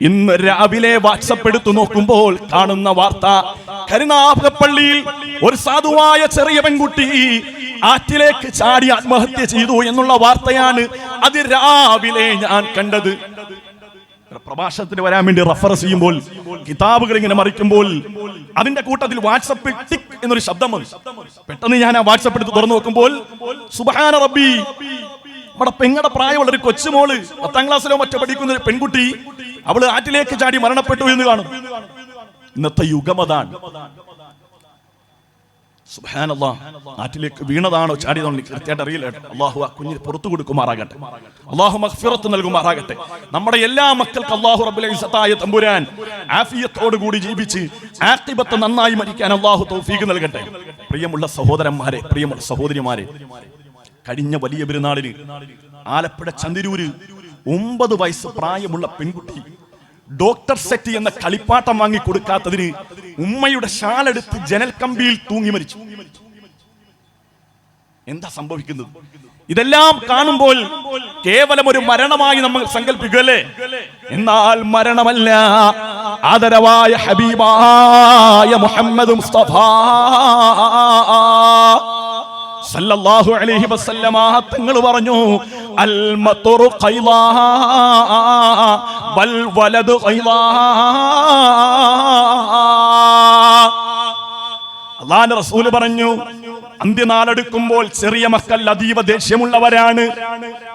ഇന്ന് രാവിലെ വാട്സപ്പ് എടുത്തു നോക്കുമ്പോൾ കാണുന്ന വാർത്ത. കരുനാഗപ്പള്ളിയിൽ ഒരു സാധുവായ ചെറിയ പെൺകുട്ടി ആറ്റിലേക്ക് ചാടി ആത്മഹത്യ ചെയ്തു എന്നുള്ള വാർത്തയാണ് അത് രാവിലെ ഞാൻ കണ്ടത്. പ്രഭാഷണത്തിന് വരാൻ വേണ്ടി റഫർ ചെയ്യുമ്പോൾ കിതാബുകൾ ഇങ്ങനെ മറിക്കുമ്പോൾ അതിന്റെ കൂട്ടത്തിൽ വാട്സപ്പ് ടിക് എന്നൊരു ശബ്ദം വന്നു. പെട്ടെന്ന് ഞാൻ ആ വാട്സപ്പ് എടുത്ത് തുറന്നു നോക്കുമ്പോൾ സുബാന റബ്ബി നമ്മുടെ പെങ്ങടെ പ്രായമുള്ള ഒരു കൊച്ചുമോൾ പത്താം ക്ലാസ്സിലോ മറ്റോ പഠിക്കുന്ന ഒരു പെൺകുട്ടി അവൾ ആറ്റിലേക്ക് ചാടി മരണപ്പെട്ടു എന്ന് കാണും. ഇന്നത്തെ യുഗമതാണ് സുബ്ഹാനല്ലാ നാട്ടിലേക്ക് വീണതാണോ ചാടിയതാണോ എനിക്ക് കൃത്യമായിട്ട് അറിയില്ല. അള്ളാഹു ആ കുഞ്ഞിന് പുറത്തു കൊടുക്കുമാറാകട്ടെ. അള്ളാഹു മഗ്ഫിറത്ത് നൽകുമാറാകട്ടെ. നമ്മുടെ എല്ലാ മക്കൾക്ക് അള്ളാഹു റബുലായ തമ്പുരാൻ ആഫിയത്തോടു കൂടി ജീവിച്ച് ആഖിബത്ത് നന്നായി മരിക്കാൻ അള്ളാഹു തൗഫീഖ് നൽകട്ടെ. പ്രിയമുള്ള സഹോദരന്മാരെ പ്രിയമുള്ള സഹോദരിമാരെ കഴിഞ്ഞ വലിയ പെരുന്നാളിന് ആലപ്പുഴ ചന്തിരൂര് ഒമ്പത് വയസ്സ് പ്രായമുള്ള പെൺകുട്ടി ഡോക്ടർ സെറ്റ് എന്ന കളിപ്പാട്ടം വാങ്ങി കൊടുക്കാത്തതിന് ഉമ്മയുടെ ശാലെടുത്ത് ജനൽ കമ്പിയിൽ തൂങ്ങി മരിച്ചു. എന്താ സംഭവിക്കുന്നത്? ഇതെല്ലാം കാണുമ്പോൾ കേവലം ഒരു മരണമായി നമ്മൾ സങ്കല്പിക്കുകയല്ലേ എന്നാൽ മരണമല്ല. ആദരവായ ഹബീബായ മുഹമ്മദ് മുസ്തഫ. സല്ലല്ലാഹു അലൈഹി വസല്ലമ തങ്ങൾ പറഞ്ഞു അൽ മത്തുറു ഖൈലാ ബൽ വലദു ഖൈലാ. അള്ളാന്റെ റസൂൽ പറഞ്ഞു അന്ത്യനാളെടുക്കുമ്പോൾ ചെറിയ മക്കൾ അതീവ ദേഷ്യമുള്ളവരാണ്.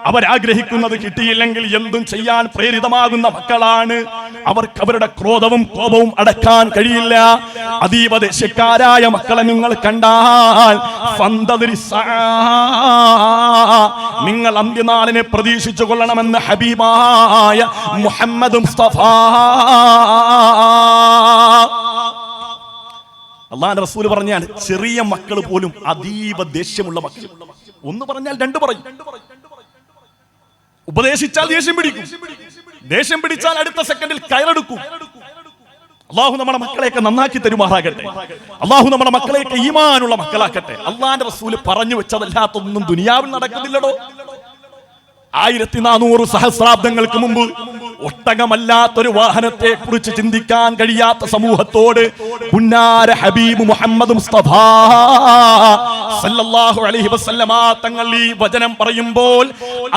അവരാഗ്രഹിക്കുന്നത് കിട്ടിയില്ലെങ്കിൽ എന്തും ചെയ്യാൻ പ്രേരിതമാകുന്ന മക്കളാണ്. അവർക്ക് അവരുടെ ക്രോധവും കോപവും അടക്കാൻ കഴിയില്ല. അതീവ ദേഷ്യക്കാരായ മക്കളെ നിങ്ങൾ കണ്ടാൽ. നിങ്ങൾ അന്ത്യനാളിനെ പ്രതീക്ഷിച്ചു കൊള്ളണമെന്ന് ഹബീബായ മുഹമ്മദ് അള്ളാന്റെ റസൂൽ പറഞ്ഞാൽ ചെറിയ മക്കൾ പോലും അതീവ ദേഷ്യമുള്ള മക്കൾ. ഒന്ന് പറഞ്ഞാൽ രണ്ട് പറയും. ഉപദേശിച്ചാൽ ദേഷ്യം പിടിക്കും. ദേഷ്യം പിടിച്ചാൽ അടുത്ത സെക്കൻഡിൽ കയറെടുക്കും. അള്ളാഹു നമ്മുടെ മക്കളെയൊക്കെ നന്നാക്കി തരുമാറാകട്ടെ. അള്ളാഹു നമ്മുടെ മക്കളെയൊക്കെ ഈമാനുള്ള മക്കളാക്കട്ടെ. അള്ളാന്റെ റസൂൽ പറഞ്ഞു വെച്ചതല്ലാത്തൊന്നും ദുനിയാവിൽ നടക്കുന്നില്ലടോ. ആയിരത്തി നാനൂറ് സഹസ്രാബ്ദങ്ങൾക്ക് മുമ്പ് ഒട്ടകമല്ലാത്തൊരു വാഹനത്തെ കുറിച്ച് ചിന്തിക്കാൻ കഴിയാത്ത സമൂഹത്തോട് പുന്നാര ഹബീബ് മുഹമ്മദ് മുസ്തഫ സല്ലല്ലാഹു അലൈഹി വസല്ലമ തങ്ങൾ ഈ വചനം പറയുമ്പോൾ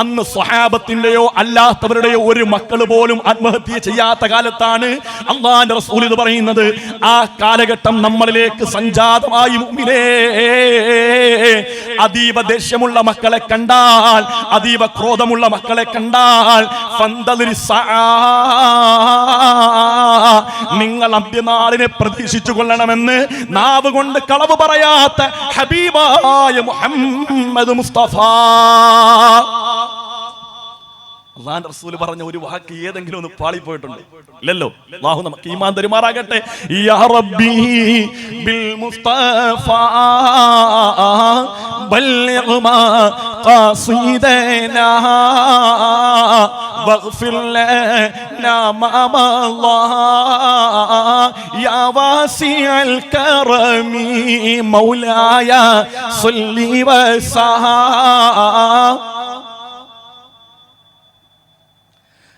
അന്ന് സ്വഹാബത്തിന്റെയോ അല്ലാത്തവരുടെയോ ഒരു മക്കൾ പോലും ആത്മഹത്യ ചെയ്യാത്ത കാലത്താണ് അള്ളാന്റെ റസൂൽ ഇത് പറയുന്നത് ആ കാലഘട്ടം നമ്മളിലേക്ക് സഞ്ജാതമായി മുമ്പിലേ അതീവ ദേഷ്യമുള്ള മക്കളെ കണ്ടാൽ അതീവ ക്രോധമുള്ള മക്കളെ കണ്ടാൽ. നിങ്ങൾ അന്ത്യനാളിനെ പ്രതീക്ഷിച്ചു കൊള്ളണമെന്ന് നാവ് കൊണ്ട് കളവ് പറയാത്ത ഹബീബായ മുഹമ്മദ് മുസ്തഫ. അള്ളാൻ റസൂൽ പറഞ്ഞ ഒരു വാക്ക് ഏതെങ്കിലും ഒന്ന് പാളിപ്പോയിട്ടുണ്ട് ഇല്ലല്ലോ അള്ളാഹു നമുക്ക് ഈമാൻ തരുമാറാകട്ടെ യാ റബ്ബി ബിൽ മുസ്തഫ ബല്ലിഗ് മാ ഖാസിദനാ واغفر لنا ما مضى يا واسع الكرم مولاي صل وسلم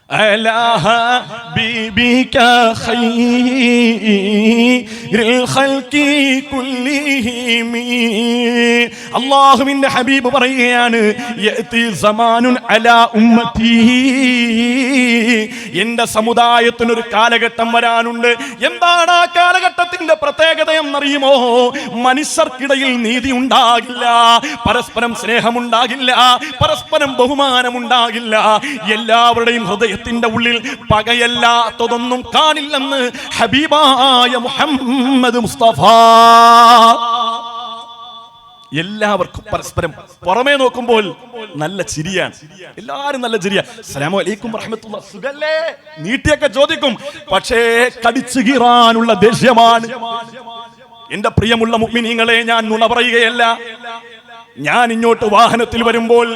على حبيبك خير الخلق كلهم അള്ളാഹുവിന്റെ ഹബീബ് പറയുകയാണ് യഅതി സമാനുൻ അലാ ഉമ്മത്തി എന്റെ സമുദായത്തിന് ഒരു കാലഘട്ടം വരാനുണ്ട് എന്താണ് ആ കാലഘട്ടത്തിന്റെ പ്രത്യേകത എന്നറിയുമോ മനുഷ്യർക്കിടയിൽ നീതി ഉണ്ടാകില്ല പരസ്പരം സ്നേഹമുണ്ടാകില്ല പരസ്പരം ബഹുമാനമുണ്ടാകില്ല എല്ലാവരുടെയും ഹൃദയത്തിന്റെ ഉള്ളിൽ പകയല്ലാത്തതൊന്നും കാണില്ലെന്ന് ഹബീബായ മുഹമ്മദ് മുസ്തഫ. എല്ലാവർക്കും പരസ്പരം പുറമേ നോക്കുമ്പോൾ നല്ല ചിരിയാണ്. എല്ലാരും നല്ല ചിരിയ. അലൈക്കും നീട്ടിയൊക്കെ ചോദിക്കും. പക്ഷേ കടിച്ചു കീറാനുള്ള ദേഷ്യമാണ്. എന്റെ പ്രിയമുള്ള മുഗ്മിനീങ്ങളെ ഞാൻ നുണ പറയുകയല്ല. ഞാൻ ഇങ്ങോട്ട് വാഹനത്തിൽ വരുമ്പോൾ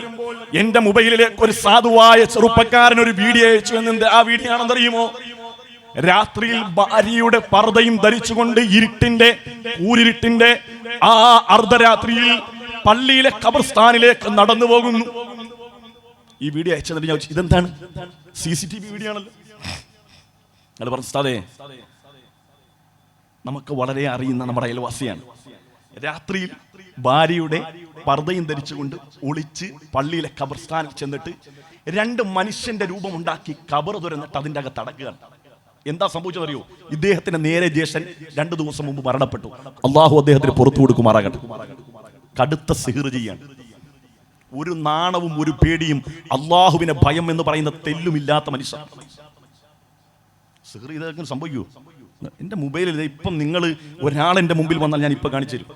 എന്റെ മൊബൈലിലേക്ക് ഒരു സാധുവായ ചെറുപ്പക്കാരൻ ഒരു വീഡിയോ അയച്ചു എന്നുണ്ട്. ആ വീഡിയോ ആണെന്നറിയുമോ? രാത്രിയിൽ ഭാര്യയുടെ പർദ്ദയും ധരിച്ചുകൊണ്ട് ഇരുട്ടിന്റെ ഊരിരുട്ടിന്റെ ആ അർദ്ധരാത്രിയിൽ പള്ളിയിലെ കബർസ്ഥാനിലേക്ക് നടന്നു പോകുന്നു. ഈ വീഡിയോ അയച്ചതിന് ഞാൻ ഇതെന്താണ്? C C T V video ആണല്ലോ. ഉസ്താദേ നമുക്ക് വളരെ അറിയുന്ന നമ്മുടെ അയൽവാസിയാണ്. രാത്രിയിൽ ഭാര്യയുടെ പർദ്ദയും ധരിച്ചുകൊണ്ട് ഒളിച്ച് പള്ളിയിലെ ഖബർസ്ഥാനിൽ ചെന്നിട്ട് രണ്ട് മനുഷ്യന്റെ രൂപമുണ്ടാക്കി കബർ തുരന്നിട്ട് അതിന്റെ അകത്ത് അടക്കുകയാണ്. എന്താ സംഭവിച്ചതറിയോ ഇദ്ദേഹത്തിന്റെ നേരെ ജേഷൻ രണ്ടു ദിവസം മുമ്പ് മരണപ്പെട്ടു. അള്ളാഹു അദ്ദേഹത്തിന് പുറത്തു കൊടുക്കുമാറാകട്ടെ. കടുത്ത സിഹിർ ചെയ്യാണ്. ഒരു നാണവും ഒരു പേടിയും അള്ളാഹുവിനെ ഭയം എന്ന് പറയുന്ന തെല്ലുമില്ലാത്ത മനുഷ്യൻ. സിഹിർ ഇതൊക്കെ സംഭവിക്കൂ എന്റെ മൊബൈലിൽ ഇപ്പം നിങ്ങൾ ഒരാളെന്റെ മുമ്പിൽ വന്നാൽ ഞാൻ ഇപ്പൊ കാണിച്ചു തരും.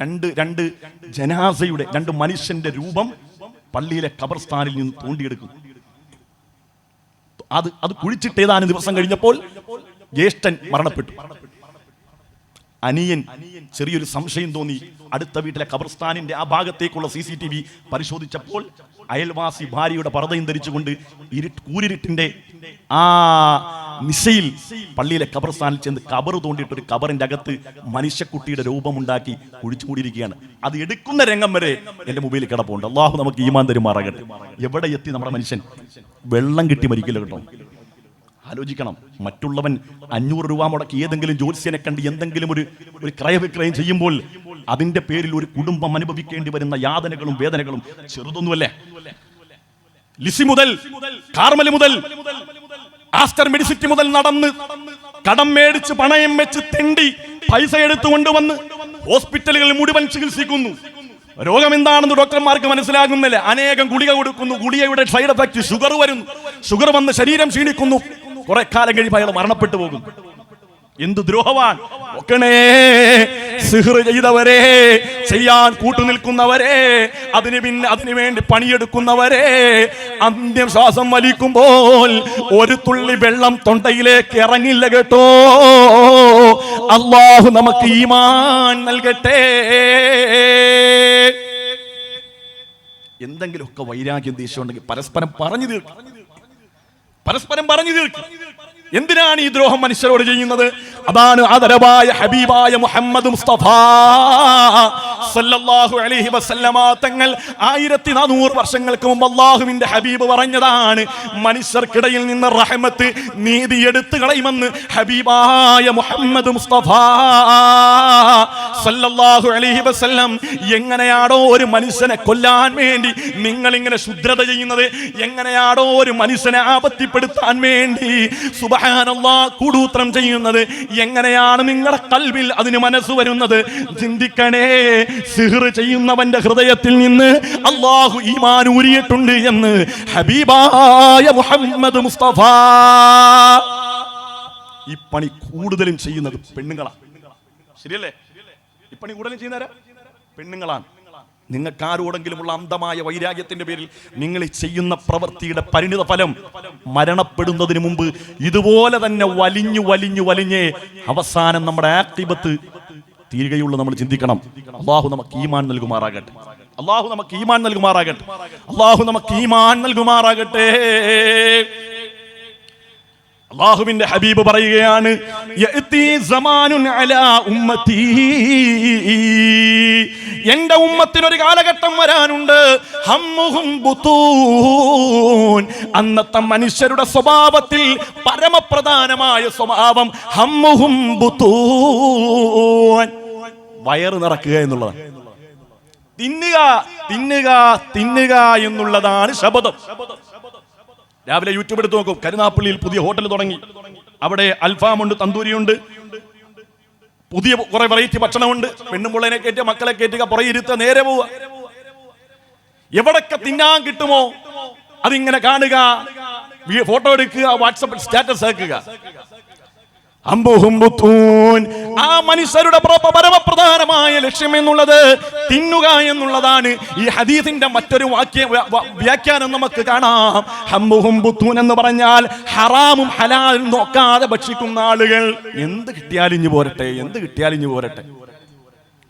രണ്ട് രണ്ട് ജനാസയുടെ രണ്ട് മനുഷ്യന്റെ രൂപം പള്ളിയിലെ ഖബർസ്ഥാനിൽ നിന്ന് തോണ്ടിയെടുക്കും. അത് അത് കുഴിച്ചിട്ട് ഏതാനും ദിവസം കഴിഞ്ഞപ്പോൾ ജ്യേഷ്ഠൻ മരണപ്പെട്ടു. അനിയൻ ചെറിയൊരു സംശയം തോന്നി. അടുത്ത വീട്ടിലെ ഖബർസ്ഥാനിന്റെ ആ ഭാഗത്തേക്കുള്ള സി പരിശോധിച്ചപ്പോൾ അയൽവാസി ഭാര്യയുടെ പർദ്ദയും ധരിച്ചുകൊണ്ട് ഇരുട്ട് കൂരിരുട്ടിന്റെ ആ നിശയിൽ പള്ളിയിലെ ഖബർസ്ഥാനിൽ ചെന്ന് കബർ തോണ്ടിയിട്ട് ഒരു കബറിന്റെ അകത്ത് മനുഷ്യക്കുട്ടിയുടെ രൂപമുണ്ടാക്കി കുഴിച്ചുകൂടിയിരിക്കുകയാണ്. അത് എടുക്കുന്ന രംഗം വരെ എന്റെ മൊബൈലിൽ കിടപ്പുണ്ട്. അള്ളാഹു നമുക്ക് ഈമാൻ തരുമാറാകട്ടെ. എവിടെ എത്തി നമ്മുടെ മനുഷ്യൻ? വെള്ളം കിട്ടി മരിക്കില്ല കേട്ടോ. ആലോചിക്കണം. മറ്റുള്ളവൻ അഞ്ഞൂറ് രൂപ മുടക്കി ഏതെങ്കിലും ജ്യോത്സ്യനെ കണ്ട് എന്തെങ്കിലും ഒരു ഒരു ക്രയവിക്രയം ചെയ്യുമ്പോൾ അതിന്റെ പേരിൽ ഒരു കുടുംബം അനുഭവിക്കേണ്ടി വരുന്ന യാതനകളും വേദനകളും ചെറുതൊന്നുമല്ലേ? ലിസി മുതൽ കാർമലി മുതൽ ആസ്റ്റർ മെഡിസിറ്റി മുതൽ നടന്ന് കടം മേടിച്ച് പണയം വെച്ച് തെണ്ടി പൈസ എടുത്തു കൊണ്ടുവന്ന് ഹോസ്പിറ്റലുകളിൽ മുഴുവൻ ചികിത്സിക്കുന്നു. രോഗം എന്താണെന്ന് ഡോക്ടർമാർക്ക് മനസ്സിലാകുന്നില്ല. അനേകം ഗുളിക കൊടുക്കുന്നു. ഗുളികയുടെ സൈഡ് എഫക്ട് ഷുഗർ വരുന്നു. ഷുഗർ വന്ന് ശരീരം ക്ഷീണിക്കുന്നു. കുറെ കാലം കഴിയുമ്പോൾ അയാൾ മരണപ്പെട്ടു പോകും. എന്ത് ദ്രോഹവാൻ? ഒക്കണേ സിഹർ ചെയ്തവരെ ചെയ്യാൻ കൂട്ടുനിൽക്കുന്നവരെ അതിന് പിന്നെ അതിനു വേണ്ടി പണിയെടുക്കുന്നവരെ അന്ത്യം ശ്വാസം വലിക്കുമ്പോൾ ഒരു തുള്ളി വെള്ളം തൊണ്ടയിലേക്ക് ഇറങ്ങില്ല കേട്ടോ. അള്ളാഹു നമുക്ക് ഈമാൻ നൽകട്ടെ. എന്തെങ്കിലുമൊക്കെ വൈരാഗ്യം ദേഷ്യം ഉണ്ടെങ്കിൽ പരസ്പരം പറഞ്ഞു തീർക്കും. പരസ്പരം പറഞ്ഞു തീർക്കും എന്തിനാണ് ഈ ദ്രോഹം മനുഷ്യരോട് ചെയ്യുന്നത്? അതാണ് ആദരവായ ഹബീബായ മുഹമ്മദ് മുസ്തഫ. സല്ലല്ലാഹു അലൈഹി വസല്ലമ തങ്ങൾ ആയിരത്തി നാനൂറ് വർഷങ്ങൾക്ക് മുമ്പ് അള്ളാഹുവിന്റെ ഹബീബ് പറഞ്ഞതാണ് മനുഷ്യർക്കിടയിൽ നിന്ന് റഹമത്ത് നീതി എടുത്തു കളയുമെന്ന് ഹബീബായ മുഹമ്മദ് മുസ്തഫ. സല്ലല്ലാഹു അലൈഹി വസല്ലം എങ്ങനെയാണോ ഒരു മനുഷ്യനെ കൊല്ലാൻ വേണ്ടി നിങ്ങൾ ഇങ്ങനെ ശുദ്രത ചെയ്യുന്നത് എങ്ങനെയാണോ ഒരു മനുഷ്യനെ ആപത്തിപ്പെടുത്താൻ വേണ്ടി സുബഹാനല്ലാ കൂടൂത്രം ചെയ്യുന്നത് എങ്ങനെയാണ് നിങ്ങളുടെ കൽവിൽ അതിന് മനസ്സ് വരുന്നത്? ചിന്തിക്കണേ സിഹർ ചെയ്യുന്നവന്റെ ഹൃദയത്തിൽ നിന്ന് അള്ളാഹു ഈമാൻ ഊരിയിട്ടുണ്ട് എന്ന് ഹബീബായ മുഹമ്മദ് മുസ്തഫ. ഈ പണി കൂടുതലും ചെയ്യുന്നത് പെണ്ണുങ്ങളാണ്. ശരിയല്ലേ? ഈ പണി കൂടുതലും ചെയ്യുന്നവരാ പെണ്ണുങ്ങളാണ്. നിങ്ങൾക്ക് ആരോടെങ്കിലുമുള്ള അന്ധമായ വൈരാഗ്യത്തിന്റെ പേരിൽ നിങ്ങൾ ചെയ്യുന്ന പ്രവൃത്തിയുടെ പരിണിത ഫലം മരണപ്പെടുന്നതിന് മുമ്പ് ഇതുപോലെ തന്നെ വലിഞ്ഞു വലിഞ്ഞു വലിഞ്ഞ് അവസാനം നമ്മുടെ ആക്ടിബത്ത് തീരുകയുള്ളൂ നമ്മൾ ചിന്തിക്കണം. അള്ളാഹു നമുക്ക് ഈമാൻ നൽകുമാറാകട്ടെ. അള്ളാഹു നമുക്ക് ഈമാൻ നൽകുമാറാകട്ടെ. അള്ളാഹു നമുക്ക് ഈമാൻ നൽകുമാറാകട്ടെ. അള്ളാഹുവിന്റെ ഹബീബ് പറയുകയാണ് എന്റെ ഉമ്മത്തിന് ഒരു കാലഘട്ടം വരാനുണ്ട്. അന്നത്തെ മനുഷ്യരുടെ സ്വഭാവത്തിൽ പരമപ്രധാനമായ സ്വഭാവം ഹമ്മുഹും ബുത്തൂൻ. വയറ് നിറക്കുക എന്നുള്ളതാണ്. തിന്നുക തിന്നുക തിന്നുക എന്നുള്ളതാണ് ശബദം രാവിലെ യൂട്യൂബ് എടുത്ത് നോക്കും. കരുനാപ്പള്ളിയിൽ പുതിയ ഹോട്ടൽ തുടങ്ങി. അവിടെ അൽഫാമുണ്ട് തന്തൂരിയുണ്ട്. പുതിയ കുറെ വെറൈറ്റി ഭക്ഷണമുണ്ട്. പെണ്ണുമുള്ളനെ കയറ്റുക മക്കളെ കയറ്റുക പുറകെ ഇരുത്ത നേരെ പോവുക. എവിടൊക്കെ തിന്നാൻ കിട്ടുമോ അതിങ്ങനെ കാണുക ഫോട്ടോ എടുക്കുക വാട്സപ്പിൽ സ്റ്റാറ്റസ് ആക്കുക. ആ മനുഷ്യരുടെ പ്ര- പരമപ്രധാനമായ ലക്ഷ്യം എന്നുള്ളത് തിന്നുക എന്നുള്ളതാണ്. ഈ ഹദീസിന്റെ മറ്റൊരു വാക്യ വ്യ- വ്യ- വ്യാഖ്യാനം നമുക്ക് കാണാം. ഹംബുഹും ബുത്തൂൻ എന്ന് പറഞ്ഞാൽ ഹറാമും ഹലാലും നോക്കാതെ ഭക്ഷിക്കുന്ന ആളുകൾ. എന്ത് കിട്ടിയാലും ഇഞ്ഞു പോരട്ടെ എന്ത് കിട്ടിയാലും ഇഞ്ഞു പോരട്ടെ.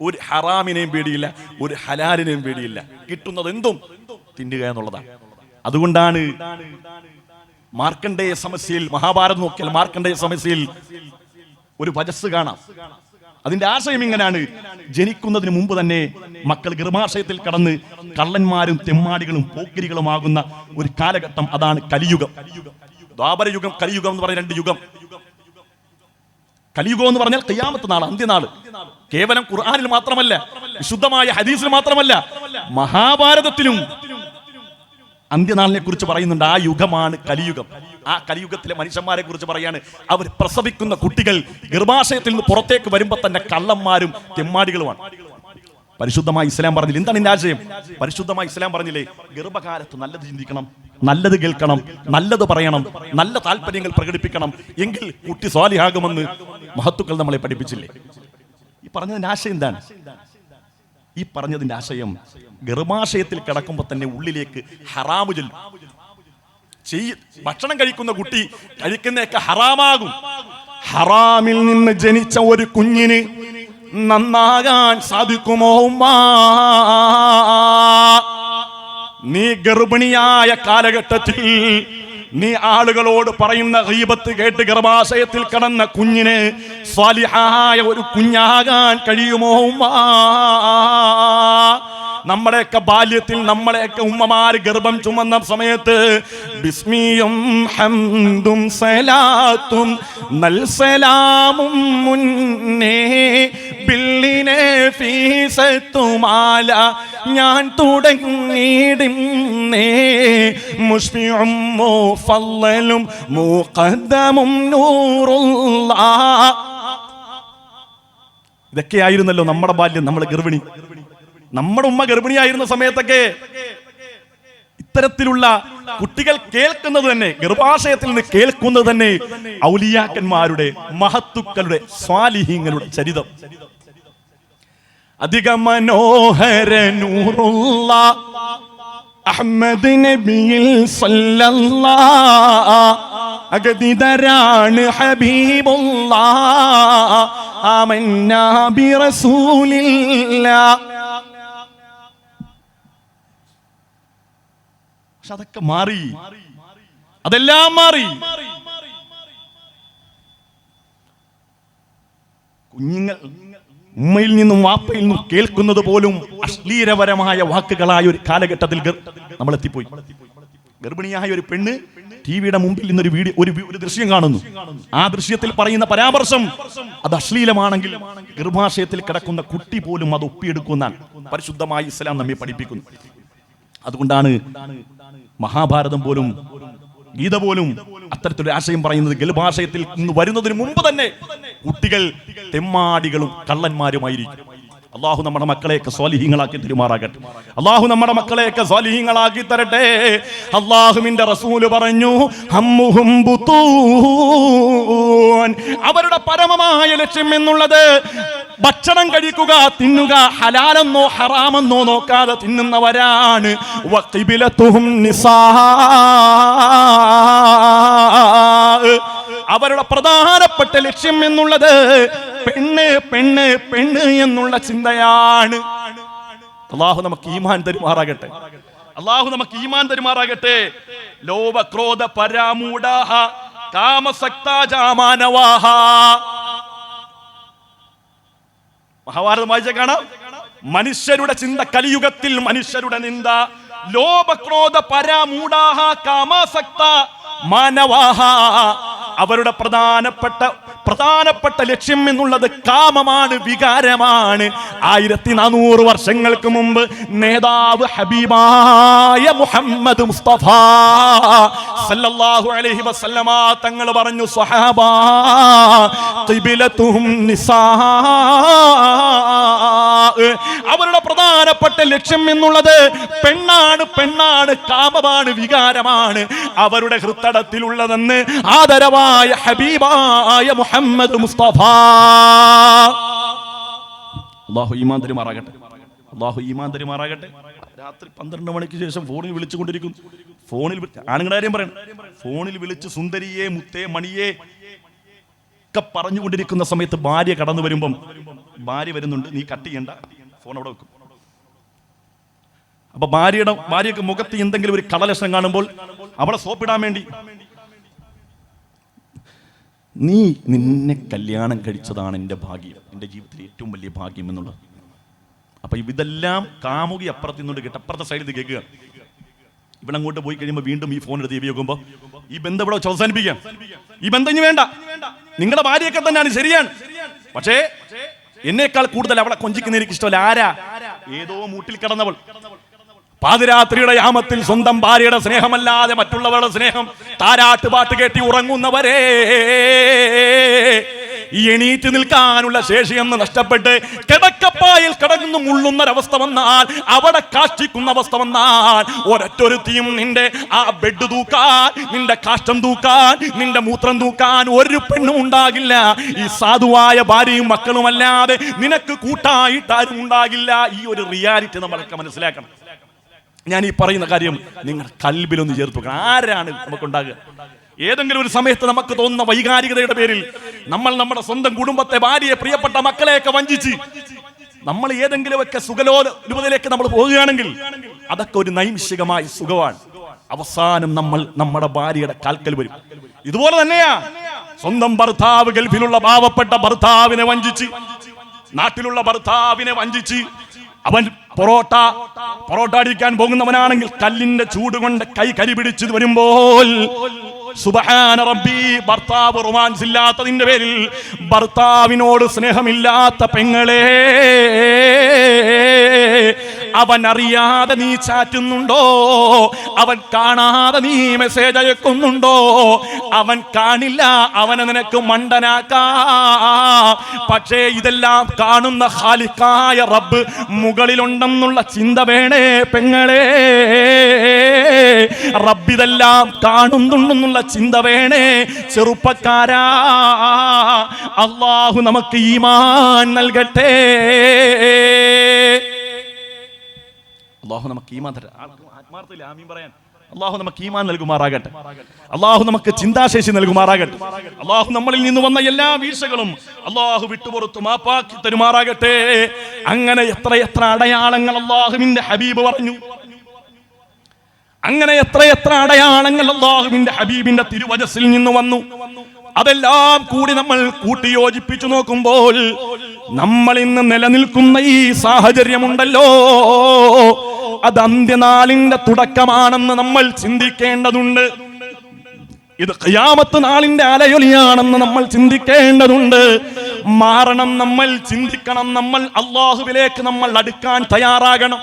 ഒരു ഹറാമിനെയും പേടിയില്ല ഒരു ഹലാലിനെയും പേടിയില്ല. കിട്ടുന്നത് എന്തും തിന്നുക എന്നുള്ളതാണ്. അതുകൊണ്ടാണ് മാർക്കണ്ഡേയ സമസ്യയിൽ മഹാഭാരത് നോക്കിയാൽ മാർക്കണ്ടേയ സമസ്യയിൽ ഒരു വജസ് കാണാം. അതിന്റെ ആശയം ഇങ്ങനെയാണ്. ജനിക്കുന്നതിന് മുമ്പ് തന്നെ മക്കൾ ഗർഭാശയത്തിൽ കടന്ന് കള്ളന്മാരും തെമ്മാടികളും പോക്കിരികളുമാകുന്ന ഒരു കാലഘട്ടം. അതാണ് കലിയുഗം. ദ്വാപരയുഗം കലിയുഗം എന്ന് പറഞ്ഞ രണ്ട് യുഗം. കലിയുഗം എന്ന് പറഞ്ഞാൽ കയ്യാമത്ത് നാൾ അന്ത്യനാൾ. കേവലം ഖുർആാനിൽ മാത്രമല്ല വിശുദ്ധമായ ഹദീസിൽ മാത്രമല്ല മഹാഭാരതത്തിലും അന്ത്യനാളിനെ കുറിച്ച് പറയുന്നുണ്ട് ആ യുഗമാണ് കലിയുഗം. ആ കലിയുഗത്തിലെ മനുഷ്യന്മാരെ കുറിച്ച് പറയാണ് അവർ പ്രസവിക്കുന്ന കുട്ടികൾ ഗർഭാശയത്തിൽ നിന്ന് പുറത്തേക്ക് വരുമ്പോൾ തന്നെ കള്ളന്മാരും തെമ്മാടികളുമാണ്. പരിശുദ്ധമായി ഇസ്ലാം പറഞ്ഞില്ല? എന്താണ് ഇതിന്റെ ആശയം? പരിശുദ്ധമായി ഇസ്ലാം പറഞ്ഞില്ലേ? ഗർഭകാലത്ത് നല്ലത് ചിന്തിക്കണം നല്ലത് കേൾക്കണം നല്ലത് പറയണം നല്ല താല്പര്യങ്ങൾ പ്രകടിപ്പിക്കണം. എങ്കിൽ കുട്ടി സ്വാലിഹാകുമെന്ന് മഹത്തുക്കൾ നമ്മളെ പഠിപ്പിച്ചില്ലേ? ഈ പറഞ്ഞതിന്റെ ആശയം എന്താണ്? ഈ പറഞ്ഞതിന്റെ ആശയം ഗർഭാശയത്തിൽ കിടക്കുമ്പോൾ തന്നെ ഉള്ളിലേക്ക് ഹറാമു ചെല്ലും ചെയ്യ ഭക്ഷണം കഴിക്കുന്ന കുട്ടി കഴിക്കുന്നതൊക്കെ ഹറാമാകും ഹറാമിൽ നിന്ന് ജനിച്ച ഒരു കുഞ്ഞിന് നന്നാകാൻ സാധിക്കുമോ? നീ ഗർഭിണിയായ കാലഘട്ടത്തിൽ നീ ആളുകളോട് പറയുന്ന ഹീബത്ത് കേട്ട് ഗർഭാശയത്തിൽ കടന്ന കുഞ്ഞിന് സ്വാലിഹായ ഒരു കുഞ്ഞാകാൻ കഴിയുമോ? നമ്മുടെയൊക്കെ ബാല്യത്തിൽ നമ്മളെയൊക്കെ ഉമ്മമാർ ഗർഭം ചുമന്ന സമയത്ത് ബിസ്മിയും ഹംദും സലാത്തും ബില്ലിനെ ഞാൻ തുടങ്ങിയിടുന്നേ. മുഷ്മിയും നൂറുള്ള ഇതൊക്കെയായിരുന്നല്ലോ നമ്മുടെ ബാല്യം നമ്മുടെ ഗർഭിണി. നമ്മുടെ ഉമ്മ ഗർഭിണിയായിരുന്ന സമയത്തൊക്കെ ഇത്തരത്തിലുള്ള കുട്ടികൾ കേൾക്കുന്നത് തന്നെ ഗർഭാശയത്തിൽ നിന്ന് കേൾക്കുന്നത് തന്നെ ഔലിയാക്കന്മാരുടെ മഹത്തുക്കളുടെ സ്വാലിഹീങ്ങളുടെ ചരിതം. അധിക മനോഹര നൂറുള്ള അഹമ്മദ് നബിയിൽ അഗതിതരാണ് ഹബീബുള്ള ആമന്നാ ബിറസൂലില്ല പക്ഷെ അതൊക്കെ മാറി. അതെല്ലാം മാറി. കുഞ്ഞുങ്ങൾ ഉമ്മയിൽ നിന്നും വാപ്പയിൽ നിന്നും കേൾക്കുന്നത് പോലും അശ്ലീലപരമായ വാക്കുകളായ ഒരു കാലഘട്ടത്തിൽ നമ്മൾ എത്തിപ്പോയി ഗർഭിണിയായ ഒരു പെണ്ണ് ടിവിയുടെ മുമ്പിൽ നിന്നൊരു വീഡിയോ ഒരു ഒരു ദൃശ്യം കാണുന്നു. ആ ദൃശ്യത്തിൽ പറയുന്ന പരാമർശം അത് അശ്ലീലമാണെങ്കിൽ ഗർഭാശയത്തിൽ കിടക്കുന്ന കുട്ടി പോലും അത് ഒപ്പിയെടുക്കുന്ന പരിശുദ്ധമായി ഇസ്ലാം നമ്മെ പഠിപ്പിക്കുന്നു. അതുകൊണ്ടാണ് മഹാഭാരതം പോലും ഗീത പോലും അത്തരത്തിലൊരു ആശയം പറയുന്നത് ഗൽഭാശയത്തിൽ നിന്ന് വരുന്നതിന് മുമ്പ് തന്നെ കുട്ടികൾ തെമ്മാടികളും കള്ളന്മാരുമായിരിക്കും. അള്ളാഹു നമ്മുടെ മക്കളെയൊക്കെ സ്വാലിഹീങ്ങളാക്കി തെരുമാറാകട്ടെ. അള്ളാഹു നമ്മുടെ മക്കളെയൊക്കെ സ്വാലിഹീങ്ങളാക്കി തരട്ടെ. അള്ളാഹുവിന്റെ റസൂൽ പറഞ്ഞു. അവരുടെ പരമമായ ലക്ഷ്യം എന്നുള്ളത് ഭക്ഷണം കഴിക്കുക തിന്നുക ഹലാലെന്നോ ഹറാമെന്നോ നോക്കാതെ തിന്നുന്നവരാണ്. അവരുടെ അവരുടെ പ്രധാനപ്പെട്ട ലക്ഷ്യം എന്നുള്ളത് പെണ്ണ് പെണ്ണ് പെണ്ണ് എന്നുള്ള ചിന്തയാണ്. അള്ളാഹു നമുക്ക് ഈമാൻ തരുമാറാകട്ടെ. അള്ളാഹു നമുക്ക് ഈമാൻ തരുമാറാകട്ടെ. ലോപ ക്രോധ പരാമൂടാഹ കാമസക്താജാമാനവാഹ മഹാഭാരതം വായിച്ച കാണാം. മനുഷ്യരുടെ ചിന്ത കലിയുഗത്തിൽ മനുഷ്യരുടെ നിന്ദ. ലോപക്രോധ പരാമൂടാഹ കാമാസക്ത മാനവാഹ. അവരുടെ പ്രധാനപ്പെട്ട പ്രധാനപ്പെട്ട ലക്ഷ്യം എന്നുള്ളത് കാമമാണ് വികാരമാണ്. ആയിരത്തി നാനൂറ് വർഷങ്ങൾക്ക് മുമ്പ് നേതാവ് ഹബീബായ മുഹമ്മദ് മുസ്തഫ സല്ലല്ലാഹു അലൈഹി വസല്ലമ തങ്ങൾ പറഞ്ഞു സ്വഹാബ അവരുടെ പ്രധാനപ്പെട്ട ലക്ഷ്യം എന്നുള്ളത് പെണ്ണാണ് പെണ്ണാണ് കാമമാണ് വികാരമാണ്. അവരുടെ ഹൃത്തടത്തിലുള്ളതെന്ന് ആദരവായ ഹബീബായ മുഹമ്മദ് മുസ്തഫ. അള്ളാഹു ഈമാൻ തരുമാറാകട്ടെ. അള്ളാഹു ഈമാൻ തരുമാറാകട്ടെ. രാത്രി പന്ത്രണ്ട് മണിക്ക് ശേഷം ഫോണിൽ വിളിച്ചുകൊണ്ടിരിക്കുന്നു ഫോണിൽ ആണുങ്ങളുടെ കാര്യം പറയണം. ഫോണിൽ വിളിച്ച് സുന്ദരിയെ മുത്തേ മണിയെ ഒക്കെ പറഞ്ഞുകൊണ്ടിരിക്കുന്ന സമയത്ത് ഭാര്യ കടന്നു വരുമ്പം ഭാര്യ വരുന്നുണ്ട് നീ കട്ട് ചെയ്യണ്ട. ഫോൺ അവിടെ വെക്കും. അപ്പൊ ഭാര്യയുടെ ഭാര്യക്ക് മുഖത്ത് എന്തെങ്കിലും ഒരു കളലക്ഷണം കാണുമ്പോൾ അവളെ സോപ്പിടാൻ വേണ്ടി നീ നിന്നെ കല്യാണം കഴിച്ചതാണ് എന്റെ ഭാഗ്യം എന്റെ ജീവിതത്തിലെ ഏറ്റവും വലിയ ഭാഗ്യം എന്നുള്ളത്. അപ്പൊ ഇതെല്ലാം കാമുകി അപ്പുറത്ത് നിന്നുകൊണ്ട് കേട്ട് അപ്പുറത്തെ സൈഡിൽ കേൾക്കുക. ഇവിടെ അങ്ങോട്ട് പോയി കഴിയുമ്പോൾ വീണ്ടും ഈ ഫോൺ എടുത്ത് ഉപയോഗിക്കുമ്പോൾ ഈ ബന്ധം ഇവിടെ അവസാനിപ്പിക്കാം. ഈ ബന്ധം ഇനി വേണ്ട. നിങ്ങളുടെ ഭാര്യയൊക്കെ തന്നെയാണ് ശരിയാണ്. പക്ഷേ എന്നേക്കാൾ കൂടുതൽ അവളെ കൊഞ്ചിക്കുന്ന എനിക്ക് ഇഷ്ടമല്ല ആരാ? ഏതോ മൂട്ടിൽ കിടന്നവൾ. പാതിരാത്രിയുടെ യാമത്തിൽ സ്വന്തം ഭാര്യയുടെ സ്നേഹമല്ലാതെ മറ്റുള്ളവരുടെ സ്നേഹം താരാട്ട് പാട്ട് കേട്ടി ഉറങ്ങുന്നവരെ ഈ എണീറ്റ് നിൽക്കാനുള്ള ശേഷിയെന്ന് നഷ്ടപ്പെട്ട് കിടക്കപ്പായിൽ കിടന്നു മുള്ളുന്നൊരവസ്ഥ വന്നാൽ അവിടെ കാഷ്ടിക്കുന്ന അവസ്ഥ വന്നാൽ ഒരൊറ്റൊരുത്തിയും നിന്റെ ആ ബെഡ് തൂക്കാൻ നിന്റെ കാഷ്ടം തൂക്കാൻ നിന്റെ മൂത്രം തൂക്കാൻ ഒരു പെണ്ണും ഉണ്ടാകില്ല. ഈ സാധുവായ ഭാര്യയും മക്കളുമല്ലാതെ നിനക്ക് കൂട്ടായിട്ട് ആരും ഉണ്ടാകില്ല. ഈ ഒരു റിയാലിറ്റി നമ്മളൊക്കെ മനസ്സിലാക്കണം. ഞാൻ ഈ പറയുന്ന കാര്യം നിങ്ങൾ കൽബിലൊന്ന് ചേർത്ത് വെക്കണം. ആരാണ് നമുക്കുണ്ടാകുക ഏതെങ്കിലും ഒരു സമയത്ത് നമുക്ക് തോന്നുന്ന വൈകാരികതയുടെ പേരിൽ നമ്മൾ നമ്മുടെ സ്വന്തം കുടുംബത്തെ ഭാര്യയെ പ്രിയപ്പെട്ട മക്കളെയൊക്കെ വഞ്ചിച്ച് നമ്മൾ ഏതെങ്കിലുമൊക്കെ സുഖലോലുപതയിലേക്ക് നമ്മൾ പോവുകയാണെങ്കിൽ അതൊക്കെ ഒരു നൈമിഷികമായ സുഖമാണ്. അവസാനം നമ്മൾ നമ്മുടെ ഭാര്യയുടെ കാൽക്കൽ വരും. ഇതുപോലെ തന്നെയാ. സ്വന്തം ഭർത്താവ് ഗൾഫിലുള്ള പാവപ്പെട്ട ഭർത്താവിനെ വഞ്ചിച്ച് നാട്ടിലുള്ള ഭർത്താവിനെ വഞ്ചിച്ച് അവൻ പൊറോട്ട പൊറോട്ട അടിക്കാൻ പോകുന്നവനാണെങ്കിൽ കല്ലിന്റെ ചൂട് കൊണ്ട് കൈ കരി പിടിച്ച് വരുമ്പോൾ സുബഹാന റബ്ബി ഭർത്താവ് റൊമാൻസ് ഇല്ലാത്തതിന്റെ പേരിൽ ഭർത്താവിനോട് സ്നേഹമില്ലാത്ത പെങ്ങളെ അവൻ അറിയാതെ നീ ചാറ്റുന്നുണ്ടോ? അവൻ കാണാതെ നീ മെസ്സേജ് അയക്കുന്നുണ്ടോ? അവൻ കാണില്ല അവനെ നിനക്ക് മണ്ടനാക്കാ. പക്ഷേ ഇതെല്ലാം കാണുന്ന ഹാലിക്കായ റബ്ബ് മുകളിലുണ്ടെന്നുള്ള ചിന്ത വേണേ പെങ്ങളെ. റബ്ബിതെല്ലാം കാണുന്നുണ്ടെന്നുള്ള ചിന്ത വേണേ ചെറുപ്പക്കാരാ. അള്ളാഹു നമുക്ക് ഈമാൻ നൽകട്ടെ. അള്ളാഹു നമുക്ക് ഈമാൻ തരാം. ആമീൻ. പറയാൻ. അള്ളാഹു നമുക്ക് ഈമാൻ നൽകുമാറാകട്ടെ. അള്ളാഹു നമുക്ക് ചിന്താശേഷി നൽകുമാറാകട്ടെ. അള്ളാഹു നമ്മളിൽ നിന്ന് വന്ന എല്ലാ വീഴ്ചകളും അള്ളാഹു വിട്ടുപുറത്തു മാപ്പാക്കി തരുമാറാകട്ടെ. അങ്ങനെ എത്ര എത്ര അടയാളങ്ങൾ അള്ളാഹുവിന്റെ ഹബീബ് പറഞ്ഞു. അങ്ങനെ എത്ര എത്ര അടയാളങ്ങൾ അള്ളാഹുവിന്റെ ഹബീബിന്റെ തിരുവചസിൽ നിന്ന് വന്നു. അതെല്ലാം കൂടി നമ്മൾ കൂട്ടിയോജിപ്പിച്ചു നോക്കുമ്പോൾ നമ്മൾ ഇന്ന് നിലനിൽക്കുന്ന ഈ സാഹചര്യമുണ്ടല്ലോ. അത് അന്ത്യനാളിന്റെ തുടക്കമാണെന്ന് നമ്മൾ ചിന്തിക്കേണ്ടതുണ്ട്. ഇത് ഖിയാമത്ത് നാളിന്റെ അലയൊലിയാണെന്ന് നമ്മൾ ചിന്തിക്കേണ്ടതുണ്ട്. മാറണം നമ്മൾ ചിന്തിക്കണം. നമ്മൾ അള്ളാഹുവിലേക്ക് നമ്മൾ അടുക്കാൻ തയ്യാറാകണം.